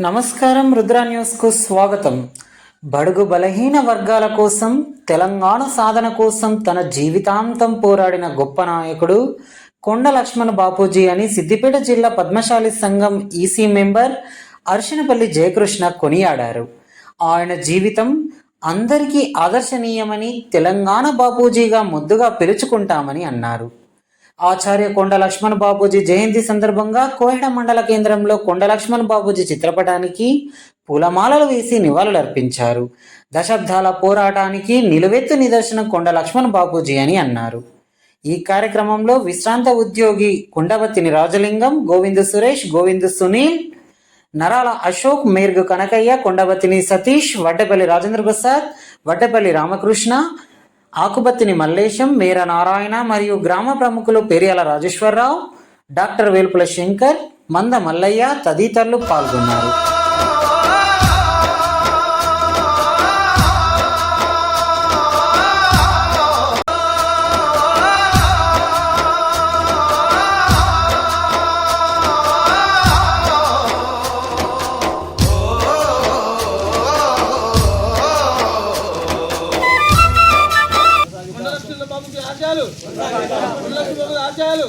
నమస్కారం రుద్రా న్యూస్కు స్వాగతం. బడుగు బలహీన వర్గాల కోసం తెలంగాణ సాధన కోసం తన జీవితాంతం పోరాడిన గొప్ప నాయకుడు కొండ లక్ష్మణ్ బాపూజీ అని సిద్దిపేట జిల్లా పద్మశాలి సంఘం ఈసీ మెంబర్ అర్షినపల్లి జయకృష్ణ కొనియాడారు. ఆయన జీవితం అందరికీ ఆదర్శనీయమని తెలంగాణ బాపూజీగా ముద్దుగా పిలుచుకుంటామని అన్నారు. ఆచార్య కొండ లక్ష్మణ్ బాబూజీ జయంతి సందర్భంగా కోహెడ మండల కేంద్రంలో కొండ లక్ష్మణ్ బాబూజీ చిత్రపటానికి పూలమాలలు వేసి నివాళులర్పించారు. దశాబ్దాల పోరాటానికి నిలువెత్తు నిదర్శనం కొండ లక్ష్మణ్ బాబూజీ అని అన్నారు. ఈ కార్యక్రమంలో విశ్రాంత ఉద్యోగి కొండవత్తిని రాజలింగం గోవిందు సురేష్ గోవిందు సునీల్ నరాల అశోక్ మేర్గు కనకయ్య కొండవతిని సతీష్ వడ్డపల్లి రాజేంద్ర ప్రసాద్ వడ్డపల్లి రామకృష్ణ ఆకుపత్తిని మల్లేశం వీర నారాయణ మరియు గ్రామ ప్రముఖులు పెరియాల రాజేశ్వరరావు డాక్టర్ వేల్పుల శంకర్ మంద మల్లయ్య తదితరులు పాల్గొన్నారు. ఆశయాలు ఆశయాలు